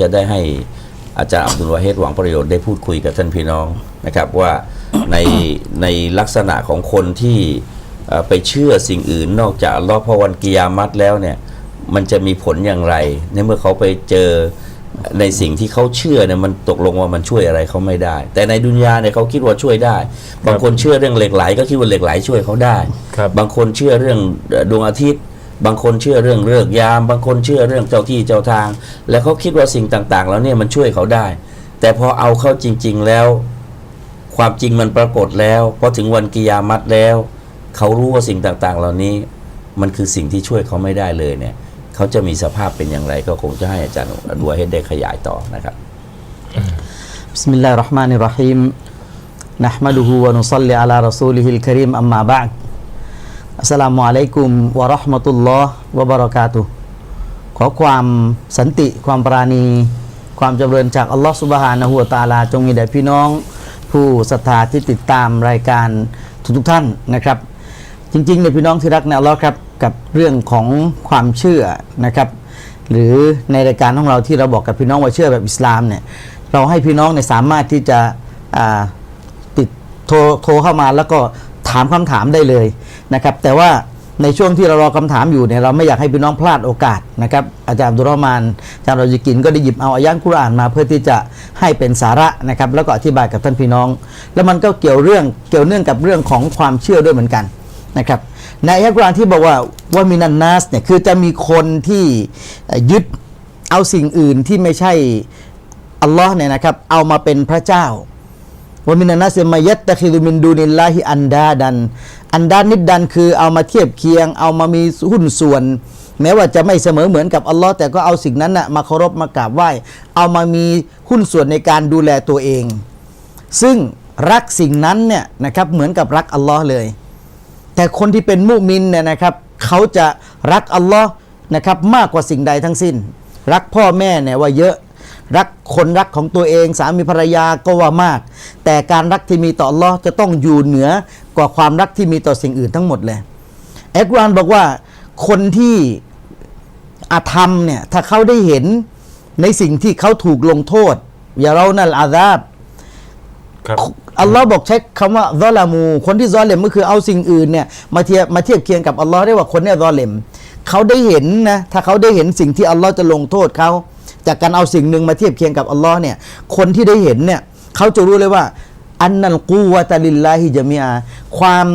จะได้ให้อาจารย์อับดุลวาเฮดหวังประโยชน์ได้พูดคุยกับท่านพี่น้องนะครับว่าในในลักษณะของคนที่เอ่อไปเชื่อสิ่งอื่นนอกจากอัลลอฮ์พอวันกิยามัตแล้วเนี่ยมันจะมีผลอย่างไร ในเมื่อเขาไปเจอในสิ่งที่เขาเชื่อเนี่ยมันตกลงว่ามันช่วยอะไรเขาไม่ได้ แต่ในดุนยาเนี่ยเขาคิดว่าช่วยได้ บางคนเชื่อเรื่องเหล็กไหลก็คิดว่าเหล็กไหลช่วยเขาได้ครับบางคนเชื่อเรื่องเอ่อดวงอาทิตย์ บางคนเชื่อเรื่องเลิกยาม บางคนเชื่อเรื่องเจ้าที่เจ้าทาง แล้วเขาคิดว่าสิ่งต่างๆแล้วเนี่ยมันช่วยเขาได้ แต่พอเอาเข้าจริง ๆแล้ว ความจริงมันปรากฏแล้วพอถึงวันกิยามัตแล้ว เขารู้ว่าสิ่งต่างๆ เหล่านี้ มันคือสิ่งที่ช่วยเขาไม่ได้เลยเนี่ยเขาจะมีสภาพเป็นอย่างไร ก็คงจะให้อาจารย์อันวัวเฮดได้ขยายต่อนะครับ อัสลามุอะลัยกุมวะราะห์มะตุลลอฮ์วะบะเราะกาตุขอความสันติความปราณี ความจำเริญจากอัลลอฮ์สุบฮานะหัวตาลา จงมีแด่พี่น้อง ผู้ศรัทธาที่ติดตามรายการทุกๆท่านนะครับ จริงๆในพี่น้องที่รักในอัลลอฮ์ครับกับเรื่องของความเชื่อนะครับหรือในรายการของเราที่เราบอกกับพี่น้องว่าเชื่อแบบอิสลามเนี่ยเราให้พี่น้องเนสามารถที่จะติดโทรโทรเข้ามาแล้วก็ถามคำถามได้เลย นะครับ แต่ว่าในช่วงที่เรารอคำถามอยู่เนี่ยเราไม่อยากให้พี่น้องพลาดโอกาสนะครับอาจารย์ดุรอมานอาจารย์รอจิกินก็ได้หยิบเอาอายะห์กุรอานมาเพื่อที่จะให้เป็นสาระนะครับแล้วก็อธิบายกับท่านพี่น้อง แล้วมันก็เกี่ยวเรื่องเกี่ยวเนื่องกับเรื่องของความเชื่อด้วยเหมือนกันนะครับในอัลกุรอานที่บอกว่าว่ามินันนัสเนี่ยคือจะมีคนที่ยึดเอาสิ่งอื่นที่ไม่ใช่อัลลอฮ์เนี่ยนะครับเอามาเป็นพระเจ้า ว่ามินันนัสมายัตตะคิดุมินดูนิลลาฮิอันดาดัน อันดานิดดันคือเอามาเทียบเคียง เอามามีหุ้นส่วน แม้ว่าจะไม่เสมอเหมือนกับอัลลอฮ์แต่ก็เอาสิ่งนั้นนะมาเคารพมากราบไหว้ เอามามีหุ้นส่วนในการดูแลตัวเอง ซึ่งรักสิ่งนั้นเนี่ยนะครับเหมือนกับรักอัลลอฮ์เลย แต่คนที่เป็นมุมินเนี่ยนะครับเขาจะรักอัลลอฮ์นะครับมากกว่าสิ่งใดทั้งสิ้น รักพ่อแม่เนี่ยว่าเยอะ รักคนรักของตัวเองสามีภรรยาก็ว่ามาก แต่การรักที่มีต่ออัลลอฮ์จะต้องอยู่เหนือกว่าความรักที่มีต่อสิ่งอื่นทั้งหมดเลยเอ็กวานบอกว่าคนที่อาธรรมเนี่ยถ้าเขาได้เห็นในสิ่งที่เขาถูกลงโทษ อย่าเรานั่นอาซาบครับอัลลอฮ์บอกใช้คำว่าซอลามู คนที่ซอเลมก็คือเอาสิ่งอื่นเนี่ยมาเทียบมาเทียบเคียงกับอัลลอฮ์ได้ว่าคนเนี่ยซอเลมเขาได้เห็นนะถ้าเขาได้เห็นสิ่งที่อัลลอฮ์จะลงโทษเขา จากการเอาสิ่งหนึ่งมาเทียบเคียงกับอัลลอฮ์เนี่ยคนที่ได้เห็นเนี่ยเขาจะรู้เลยว่า อันนัลกูวะตะลิลลาฮิจามีอาความ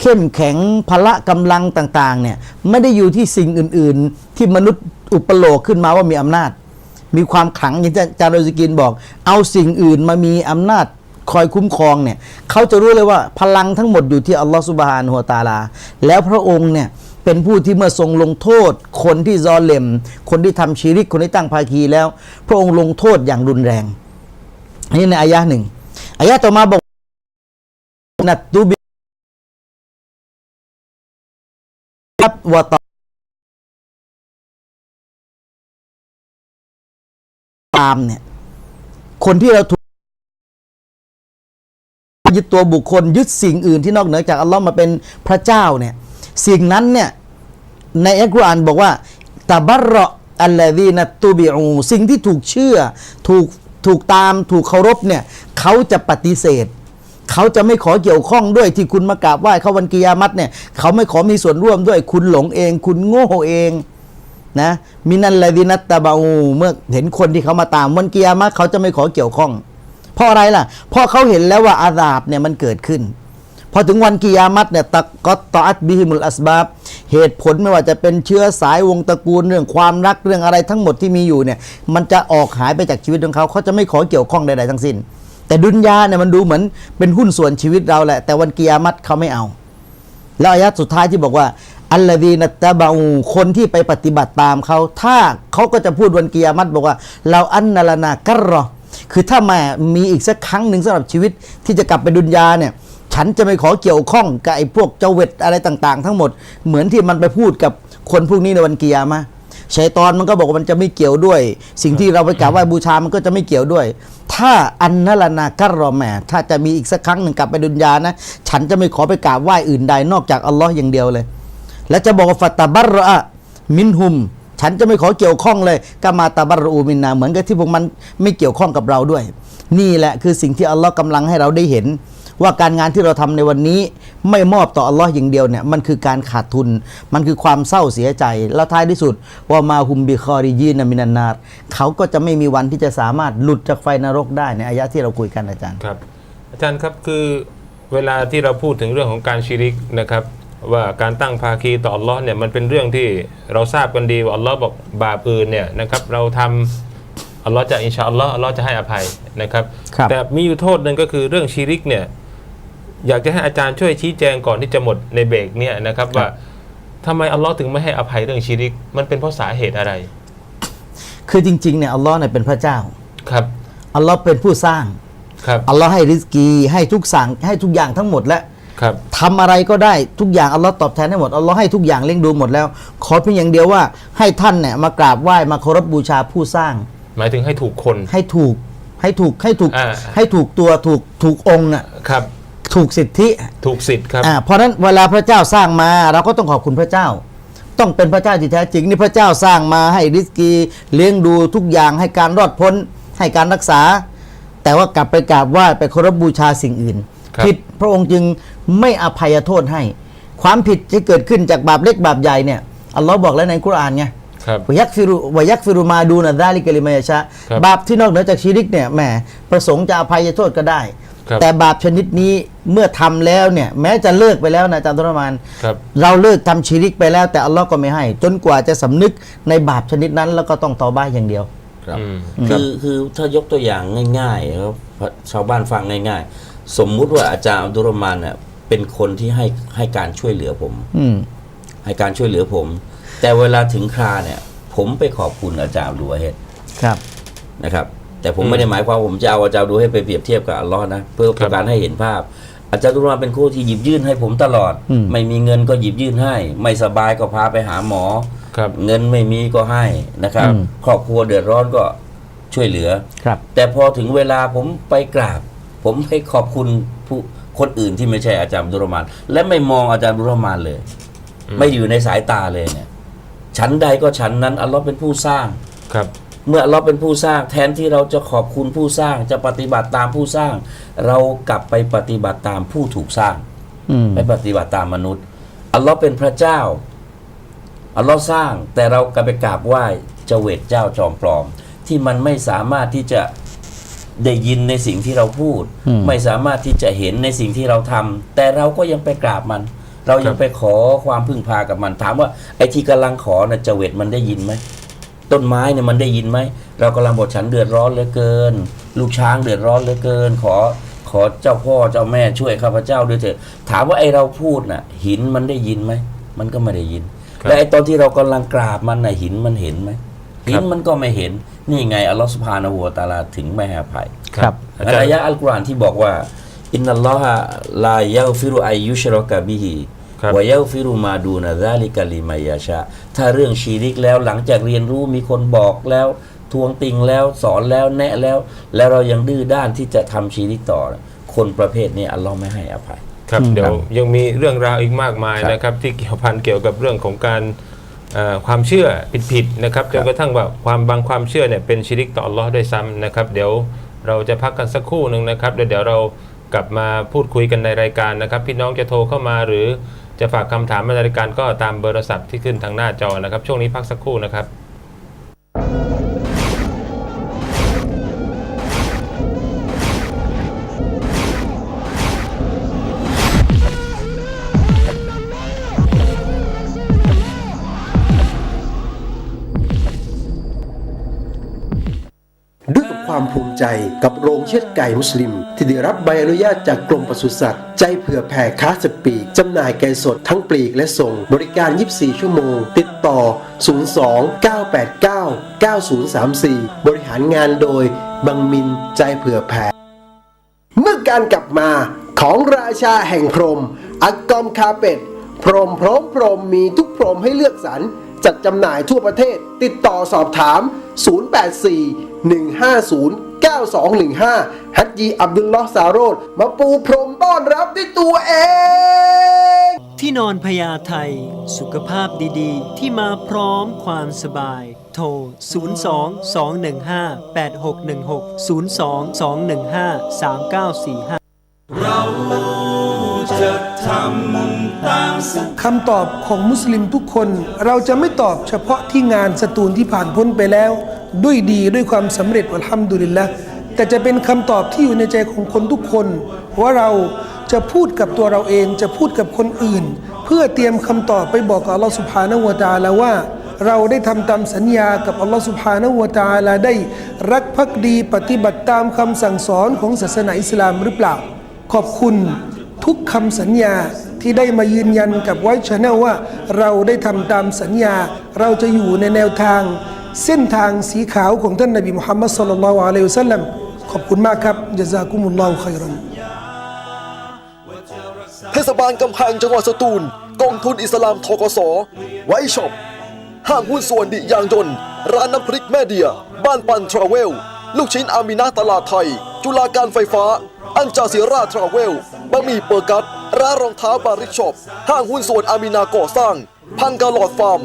เข้มแข็งพละกำลังต่างๆเนี่ยไม่ได้อยู่ที่สิ่งอื่น ๆ ที่มนุษย์อุปโลกขึ้นมาว่ามีอำนาจ มีความขลังอย่างที่จารย์โรซิกินบอก เอาสิ่งอื่นมามีอำนาจคอยคุ้มครองเนี่ยเขาจะรู้เลยว่าพลังทั้งหมดอยู่ที่อัลลอฮฺสุบฮานะฮูวตาลา แล้วพระองค์เนี่ย เป็นผู้ที่เมื่อทรงลงโทษ คนที่ซอเลม คนที่ทำชีริกคนที่ตั้งภาคีแล้ว พระองค์ลงโทษอย่างรุนแรงอันนี้ในอายะหนึ่งอายะต่อมาบอกนัตตุบิรับวะตตามเนี่ยคนที่เราถูกยึดตัวบุคคลยึดสิ่งอื่นที่นอกเหนือจากอัลลอฮ์มาเป็นพระเจ้าเนี่ย สิ่งนั้นเนี่ยในอัลกุรอานบอกว่าตะบัรราะอัลลดีนัตตูบิอูสิ่งที่ถูกเชื่อ ถูกถูกตามถูกเคารพเนี่ยเขาจะปฏิเสธ เขาจะไม่ขอเกี่ยวข้องด้วยที่คุณมากราบไหว้เขาวันกิยามัตเนี่ยเขาไม่ขอมีส่วนร่วมด้วยคุณหลงเอง คุณโง่เองนะมินัลลดินัตตะบาอูเมื่อเห็นคนที่เขามาตามวันกิยามัตเขาจะไม่ขอเกี่ยวข้อง เพราะอะไรล่ะเพราะเขาเห็นแล้วว่าอาดาบเนี่ยมันเกิดขึ้น อถึงวันกิยามัตเนี่ยตะกอตตอัตบิฮิมุลอัสบาบเหตุผลไม่ว่าจะเป็นเชื้อสายวงตระกูลเรื่องความรักเรื่องอะไรทั้งหมดที่มีอยู่เนี่ยมันจะออกหายไปจากชีวิตของเขาเขาจะไม่ขอเกี่ยวข้องใดๆทั้งสิ้น แต่ดุนยาเนี่ยมันดูเหมือนเป็นหุ้นส่วนชีวิตเราแหละ แต่วันกิยามัตเขาไม่เอา แล้วอายะห์สุดท้ายที่บอกว่าอัลลดีนัตตะบาอูคนที่ไปปฏิบัติตามเขาถ้าเขาก็จะพูดวันกิยามัตบอกว่า เราอันนาลนากัรรอคือถ้ามามีอีกสักครั้งหนึ่งสำหรับชีวิตที่จะกลับไปดุนยาเนี่ย ฉันจะไม่ขอเกี่ยวข้องกับไอ้พวกเจ้าเวทอะไรต่าง ๆ ทั้งหมด เหมือนที่มันไปพูดกับคนพวกนี้ในวันกิยามะชัยตอนมันก็บอกว่ามันจะไม่เกี่ยวด้วย สิ่งที่เราไปกราบไหว้บูชา มันก็จะไม่เกี่ยวด้วย ถ้าอันนลนากัรรอแหมถ้าจะมีอีกสักครั้งหนึ่งกลับไปดุนยานะ ฉันจะไม่ขอไปกราบไหว้อื่นใดนอกจากอัลลอฮ์อย่างเดียวเลย และจะบอกว่าฟัตตาบัรระอะมินหุม ฉันจะไม่ขอเกี่ยวข้องเลยกามาตาบารอูมินนา เหมือนกับที่พวกมันไม่เกี่ยวข้องกับเราด้วย นี่แหละคือสิ่งที่อัลลอฮ์กำลังให้เราได้เห็น ว่าการงานที่เราทำในวันนี้ไม่มอบต่ออัลลอฮ์อย่างเดียวเนี่ยมันคือการขาดทุน มันคือความเศร้าเสียใจ แล้วท้ายที่สุดว่ามาฮุมบิคอริยีนมินันนาร์เขาก็จะไม่มีวันที่จะสามารถหลุดจากไฟนรกได้ในอายะที่เราคุยกันอาจารย์ครับอาจารย์ครับคือเวลาที่เราพูดถึงเรื่องของการชิริกนะครับว่าการตั้งภาคีต่ออัลลอฮ์เนี่ยมันเป็นเรื่องที่เราทราบกันดีว่าอัลลอฮ์บอกบาปอื่นเนี่ยนะครับเราทำอัลลอฮ์จะอินชาอัลลอฮ์อัลลอฮ์จะให้อภัยนะครับครับแต่มีอยู่โทษหนึ่งก็คือเรื่องชิริกเนี่ย อยากจะให้อาจารย์ช่วยชี้แจงก่อนที่จะหมดในเบรกเนี่ยนะครับว่าทำไมอัลลอฮ์ถึงไม่ให้อภัยเรื่องชิริก มันเป็นเพราะสาเหตุอะไร คือจริงๆเนี่ยอัลลอฮ์เนี่ยเป็นพระเจ้าครับอัลลอฮ์เป็นผู้สร้างครับอัลลอฮ์ให้ริสกีให้ทุกสั่งให้ทุกอย่างทั้งหมดและครับทำอะไรก็ได้ทุกอย่างอัลลอฮ์ตอบแทนให้หมดอัลลอฮ์ให้ทุกอย่างเลี้ยงดูหมดแล้ว ขอเพียงอย่างเดียวว่า ให้ท่านเนี่ยมากราบไหว้มาเคารพบูชาผู้สร้าง หมายถึงให้ถูกคนให้ถูกให้ถูกให้ถูกอ่าให้ถูกตัวถูกถูกองค์น่ะครับ ถูกสิทธิถูกสิทธิ์ครับ อ่าเพราะฉะนั้นเวลาพระเจ้าสร้างมา เราก็ต้องขอบคุณพระเจ้า ต้องเป็นพระเจ้าที่แท้จริงนี่พระเจ้าสร้างมาให้ริสกีเลี้ยงดูทุกอย่างให้การรอดพ้น ให้การรักษา แต่ว่ากลับไปกราบไหว้ไปเคารพบูชาสิ่งอื่นครับ ผิดพระองค์จึงไม่อภัยโทษให้ ความผิดที่เกิดขึ้นจากบาปเล็กบาปใหญ่เนี่ยอัลลอฮ์บอกแล้วในกุรอานไง ครับ วยักฟิรุวยักฟิรุมาดูนะดาลิกะลิมายาชะครับ บาปที่นอกเหนือจากชีริกเนี่ยแหมประสงค์จะอภัยโทษก็ได้ครับ แต่บาปชนิดนี้เมื่อทำแล้วเนี่ยแม้จะเลิกไปแล้วนะอาจารย์ตุรมานครับเราเลิกทำชีริกไปแล้ว แต่อัลลอฮ์ก็ไม่ให้ จนกว่าจะสำนึกในบาปชนิดนั้น แล้วก็ต้องตอบ้าอย่างเดียวครับอืมคือคือถ้ายกตัวอย่างง่ายๆแล้วชาวบ้านฟังง่าย ๆ สมมุติว่าอาจารย์อับดุลรหมานเนี่ยเป็นคนที่ให้ให้การช่วยเหลือผม อืมให้การช่วยเหลือผม แต่เวลาถึงคราเนี่ย ผมไปขอบคุณอาจารย์อับดูเฮดครับนะครับ แต่ผมไม่ได้หมายความว่าผมจะเอาอาจารย์ดูให้ไปเปรียบเทียบกับอัลลอฮ์นะเพื่อครับการให้เห็นภาพ อาจารย์ดุลมาเป็นคู่ที่หยิบยื่นให้ผมตลอดอืมไม่มีเงินก็หยิบยื่นให้ ไม่สบายก็พาไปหาหมอครับเงินไม่มีก็ให้นะครับอืมครอบครัวเดือดร้อนก็ช่วยเหลือครับ แต่พอถึงเวลาผมไปกราบ ผมให้ขอบคุณผู้คนอื่นที่ไม่ใช่อาจารย์อับดุลรหมาน และไม่มองอาจารย์อับดุลรหมานเลย ไม่อยู่ในสายตาเลยเนี่ยฉันใดก็ฉันนั้นอัลลอฮ์เป็นผู้สร้างครับ เมื่ออัลลอฮ์เป็นผู้สร้างแทนที่เราจะขอบคุณผู้สร้าง จะปฏิบัติตามผู้สร้าง เรากลับไปปฏิบัติตามผู้ถูกสร้างอืมไปปฏิบัติตามมนุษย์ อัลลอฮ์เป็นพระเจ้า อัลลอฮ์สร้าง แต่เรากลับไปกราบไหว้เจเวตเจ้าจอมปลอม ที่มันไม่สามารถที่จะได้ยินในสิ่งที่เราพูดอืมไม่สามารถที่จะเห็นในสิ่งที่เราทำแต่เราก็ยังไปกราบมัน เรายังไปขอความพึ่งพากับมันถามว่าไอ้ที่กำลังขอนะเจเวตมันได้ยินไหม ต้นไม้เนี่ยมันได้ยินไหม เรากำลังบอกฉันเดือดร้อนเหลือเกิน ลูกช้างเดือดร้อนเหลือเกิน ขอขอเจ้าพ่อเจ้าแม่ช่วยข้าพเจ้าด้วยเถอะถามว่าไอเราพูดน่ะ หินมันได้ยินไหมมันก็ไม่ได้ยินครับและไอตอนที่เรากำลังกราบมันน่ะหินมันเห็นไหมหิครันบมันก็ไม่เห็นนี่ไงอัลลอฮฺสุบฮานะฮูวะตะอาลาถึงไม่ให้อภัยครับอาในจารอายะย์อัลกุรอานที่บอกว่าอินนัลลอฮะลายัฟิรุอายุชรอกะบิฮิครับ วะยัฟิรุมาดูนะซาลิกะลิมายาชา ถ้าเรื่องชีริกแล้วหลังจากเรียนรู้มีคนบอกแล้ว ทวงติงแล้วสอนแล้วแนะแล้ว แล้วเรายังดื้อด้านที่จะทำชีริกต่อ คนประเภทนี้อัลลอฮ์ไม่ให้อภัย ครับอืมเดี๋ยวยังมีเรื่องราวอีกมากมายครับนะครับ ที่เกี่ยวพันเกี่ยวกับเรื่องของการเอ่อความเชื่อผิดๆนะครับจนกระทั่งว่าความบางความเชื่อเนี่ยเป็นชิริกต่ออัลลอฮ์ด้วยซ้ำนะครับ เดี๋ยวเราจะพักกันสักครู่หนึ่งนะครับเดี๋ยวเดี๋ยวเรากลับมาพูดคุยกันในรายการนะครับ พี่น้องจะโทรเข้ามาหรือ จะฝากคำถามมาในรายการก็ตามเบอร์โทรศัพท์ที่ขึ้นทางหน้าจอนะครับ ช่วงนี้พักสักครู่นะครับ ใจกับโรงเชือดไก่มุสลิม ที่ได้รับใบอนุญาตจากกรมปศุสัตว์ ใจเผื่อแผ่ค้าสปีกจำหน่ายไก่สดทั้งปลีกและส่ง บริการ 24 ชั่วโมง ติดต่อ 02 989 9034 บริหารงานโดย บังมินใจเผื่อแผ่ เมื่อการกลับมาของราชาแห่งพรม อักกอมคาเป็ดพรมพร้อมพรมมีทุกพรมให้เลือกสรรจัดจำหน่ายทั่วประเทศ ติดต่อสอบถาม 084 150 9215 ฮัจยีอับดุลลอฮ์สาโรดมาปูพรมต้อนรับด้วยตัวเอง ที่นอนพญาไทย สุขภาพดีๆ ที่มาพร้อมความสบาย โทร 02 215 8616 02 215 3945 คำตอบของมุสลิมทุกคน เราจะไม่ตอบเฉพาะที่งานสตูลที่ผ่านพ้นไปแล้ว ด้วยดีด้วยความสำเร็จอัลฮัมดุลิลละแต่จะเป็นคำตอบที่อยู่ในใจของคนทุกคน ว่าเราจะพูดกับตัวเราเองจะพูดกับคนอื่น เพื่อเตรียมคำตอบไปบอกกับอัลลอฮฺสุบฮานะฮูวตะอาลาว่า เราได้ทำตามสัญญากับอัลลอฮฺสุบฮานะฮูวตาลาได้ รักภักดีปฏิบัติตามคำสั่งสอนของศาสนาอิสลามหรือเปล่า ขอบคุณ ทุกคำสัญญาที่ได้มายืนยันกับไวท์ชาแนลว่า เราได้ทำตามสัญญา เราจะอยู่ในแนวทาง เส้นทางสีขาวของท่านนบีมุฮัมมัดสุลลัลลอฮุอะลัยฮิวสัลลัมขอบคุณมากครับจาซากุมุลลอฮุขัยรันเทศบาลกำแพงจังหวัดสตูล กองทุนอิสลามทกสไวช็อปห้างหุ้นส่วนดิยางยนต์ร้านน้ำพริกแม่เดีย บ้านปันทราเวล ลูกชิ้นอามินาตลาดไทย จุฬาการไฟฟ้า อันจาซิราทราเวลบะหมี่เปอร์กัตร้านรองเท้าบาริกช็อปห้างหุ้นส่วนอามินาก่อสร้าง พันกาลอดฟาร์ม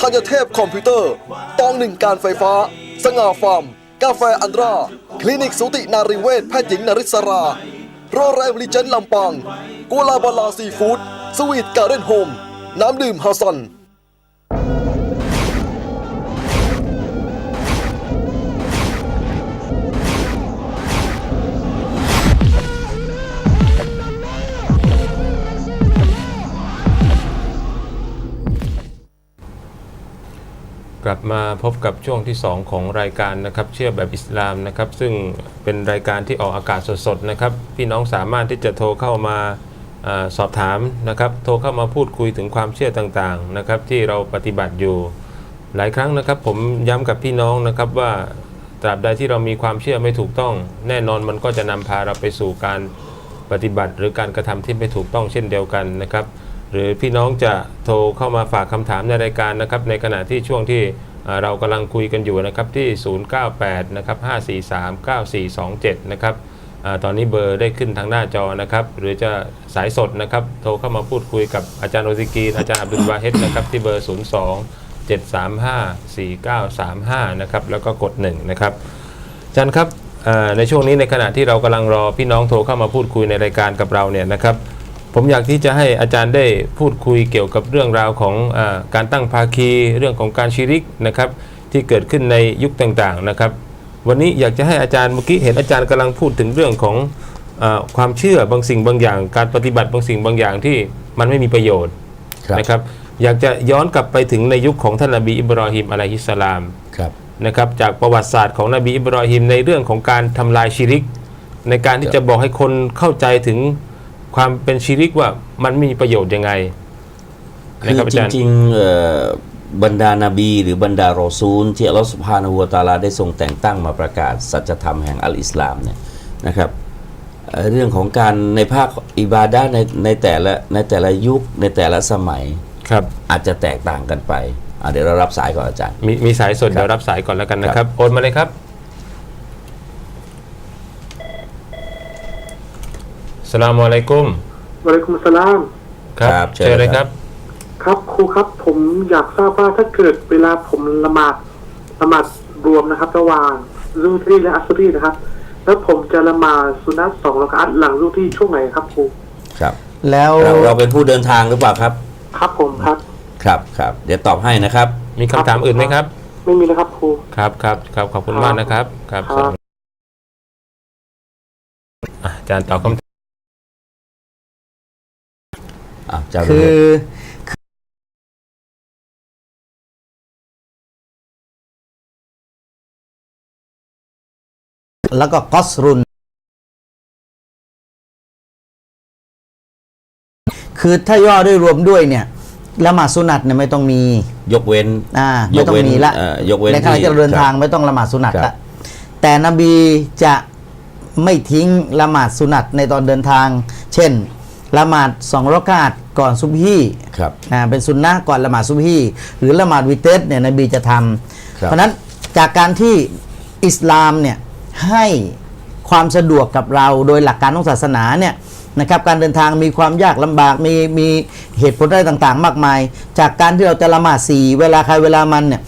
ธัญเทพคอมพิวเตอร์ ตองหนึ่งการไฟฟ้า สง่าฟาร์ม กาแฟอันตรา คลินิกสูตินารีเวชแพทย์หญิงนริศรา โรงแรมรีเจนลำปางกัวลาบาลาซีฟู้ดสวีทการ์เด้นโฮม น้ำดื่มฮัสซัน กลับมาพบกับช่วงที่ 2 ของรายการนะครับเชื่อแบบอิสลามนะครับซึ่งเป็นรายการที่ออกอากาศสดๆนะครับพี่น้องสามารถที่จะโทรเข้ามาอาสอบถามนะครับโทรเข้ามาพูดคุยถึงความเชื่อต่างๆนะครับที่เราปฏิบัติอยู่หลายครั้งนะครับ ผมย้ำกับพี่น้องนะครับว่าตราบใดที่เรามีความเชื่อไม่ถูกต้อง แน่นอนมันก็จะนำพาเราไปสู่การปฏิบัติ หรือการกระทำที่ไม่ถูกต้องเช่นเดียวกันนะครับ หรือพี่น้องจะโทรเข้ามาฝากคำถามในรายการนะครับ ในขณะที่ช่วงที่เรากำลังคุยกันอยู่นะครับที่ 098 นะครับ 543 9427 นะครับอตอนนี้เบอร์ได้ขึ้นทางหน้าจอนะครับ หรือจะสายสดนะครับ โทรเข้ามาพูดคุยกับอาจารย์โอซิกีนอาจารย์อับดุลวาเฮดนะครับที่เบอร์ 02 735 4935 นะครับ แล้วก็กด 1 นะครับอาจารย์ครับในช่วงนี้ในขณะที่เรากำลังรอพี่น้องโทรเข้ามาพูดคุยในรายการกับเราเนี่ยนะครับ ผมอยากที่จะให้อาจารย์ได้พูดคุยเกี่ยวกับเรื่องราวของอาการตั้งภาคีเรื่องของการชิริกนะครับ ที่เกิดขึ้นในยุคต่างๆนะครับ วันนี้อยากจะให้อาจารย์เมื่อกี้เห็นอาจารย์กำลังพูดถึงเรื่องของอาความเชื่อบางสิ่งบางอย่าง การปฏิบัติบางสิ่งบางอย่างที่มันไม่มีประโยชน์ครับนะครับ อยากจะย้อนกลับไปถึงในยุคของท่านนบีอิบรอฮิมอะลัยฮิสสลามครับนะครับจากประวัติศาสตร์ของนบีอิบรอฮิมในเรื่องของการทำลายชิริก ในการที่จะบอกให้คนเข้าใจถึง ความเป็นชิริกว่ามันมีประโยชน์ยังไงคืนะอครับอาจจารย์ริงๆเอ่อบรรดานาบีหรือบรรดารอซูล ที่อัลลอฮฺสุบฮานะฮูวะตะอาลาได้ทรงแต่งตั้งมาประกาศ สัจธรรมแห่งอัลอิสลามเนี่ยนะครับเอ่อเรื่องของการในภาคอิบาดะห์ในในแต่ละในแต่ละยุคในแต่ละสมัยครับอาจจะแตกต่างกันไปอะเดี๋ยวเรารับสายก่อนอาจารย์ มีมีสายสดเดี๋ยวรับสายก่อนแล้วกันนะครับ โอนมาเลยครับ สลามอะลัยกุมวะลัยกุมสสลามครับเชิญเชิญเลยคครัรับ บ ครับครูครับผมอยากทราบว่าถ้าเกิดเวลาผมละหมาดละหมาดรวมนะครับ ระหว่างซูทรีและอัสรีนะครับ แล้วผมจะละหมาดสุนัตสองรากาอัตหลังซูทรีช่วงไหนครับครูครับ แล้วเราเราเป็นผู้เดินทางหรือเปล่าครับ ครับผมครับ ครับครับ เดี๋ยวตอบให้นะครับ มีคำถามอื่นไหมครับ ไม่มีนะครับครู ครับครับครับขอบคุณมากนะครับ ครับครับ อะอาจารย์ตอบคำ อะอาจารย์คือแล้วก็กอสรุน คือถ้าย่อด้วยรวมด้วยเนี่ยละหมาดสุนัตเนี่ยไม่ต้องมี ยกเว้นอ่ายไม่กต้องเว้นมีละเอ่อยกเว้นในขณะที่ที่เราเดินครับทางไม่ต้องละหมาดสุนัตครัละบ แต่นบีจะไม่ทิ้งละหมาดสุนัตในตอนเดินทาง เช่น ละหมาดสองรากาตก่อนซุบฮีครับอ่าเป็นสุนนะก่อนละหมาดซุบฮีหรือละหมาดวิเตสเนี่ยนบีจะทครับำเพราะฉะนั้นจากการที่อิสลามเนี่ยให้ความสะดวกกับเราโดยหลักการของศาสนาเนี่ยนะครับการเดินทางมีความยากลำบากมีมีเหตุผลอะไรต่างๆ มากมาย จากการที่เราจะละหมาดสี่เวลาใครเวลามันเนี่ย